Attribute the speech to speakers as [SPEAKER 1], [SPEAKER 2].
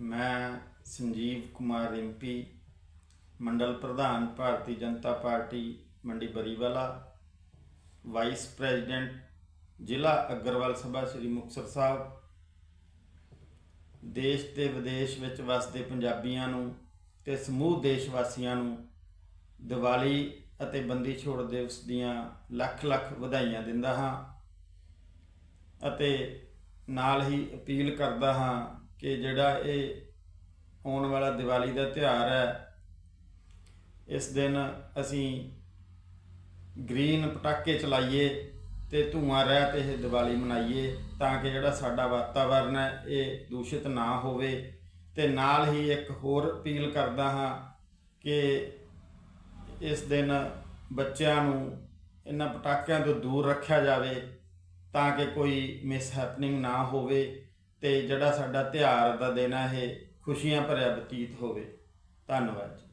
[SPEAKER 1] ਮੈਂ ਸੰਜੀਵ ਕੁਮਾਰ ਰਿੰਪੀ, ਮੰਡਲ ਪ੍ਰਧਾਨ ਭਾਰਤੀ ਜਨਤਾ ਪਾਰਟੀ ਮੰਡੀ ਬਰੀਵਾਲਾ, ਵਾਈਸ ਪ੍ਰੈਜ਼ੀਡੈਂਟ ਜ਼ਿਲ੍ਹਾ ਅਗਰਵਾਲ ਸਭਾ ਸ੍ਰੀ ਮੁਕਤਸਰ ਸਾਹਿਬ, ਦੇਸ਼ ਤੇ ਵਿਦੇਸ਼ ਵਿੱਚ ਵਸਦੇ ਪੰਜਾਬੀਆਂ ਨੂੰ ਤੇ ਸਮੂਹ ਦੇਸ਼ ਵਾਸੀਆਂ ਨੂੰ ਦੀਵਾਲੀ ਅਤੇ ਬੰਦੀ ਛੋੜ ਦਿਵਸ ਦੀਆਂ ਲੱਖ ਲੱਖ ਵਧਾਈਆਂ ਦਿੰਦਾ ਹਾਂ ਅਤੇ ਨਾਲ ਹੀ ਅਪੀਲ ਕਰਦਾ ਹਾਂ ਕਿ ਜਿਹੜਾ ਇਹ ਆਉਣ ਵਾਲਾ ਦੀਵਾਲੀ ਦਾ ਤਿਉਹਾਰ ਹੈ, ਇਸ ਦਿਨ ਅਸੀਂ ਗ੍ਰੀਨ ਪਟਾਕੇ ਚਲਾਈਏ ਤੇ ਧੂਆਂ ਰਹਿਤ ਇਹ ਦੀਵਾਲੀ ਮਨਾਈਏ ਤਾਂ ਕਿ ਜਿਹੜਾ ਸਾਡਾ ਵਾਤਾਵਰਨ ਹੈ, ਇਹ ਦੂਸ਼ਿਤ ਨਾ ਹੋਵੇ। ਤੇ ਨਾਲ ਹੀ ਇੱਕ ਹੋਰ ਅਪੀਲ ਕਰਦਾ ਹਾਂ ਕਿ ਇਸ ਦਿਨ ਬੱਚਿਆਂ ਨੂੰ ਇਹਨਾਂ ਪਟਾਕਿਆਂ ਤੋਂ ਦੂਰ ਰੱਖਿਆ ਜਾਵੇ ਤਾਂ ਕਿ ਕੋਈ ਮਿਸ ਹੈਪਨਿੰਗ ਨਾ ਹੋਵੇ। ਤੇ ਜਿਹੜਾ ਸਾਡਾ ਤਿਉਹਾਰ ਦਾ ਦਿਨ ਹੈ ਇਹ ਖੁਸ਼ੀਆਂ ਭਰਿਆ ਬਤੀਤ ਹੋਵੇ। ਧੰਨਵਾਦ ਜੀ।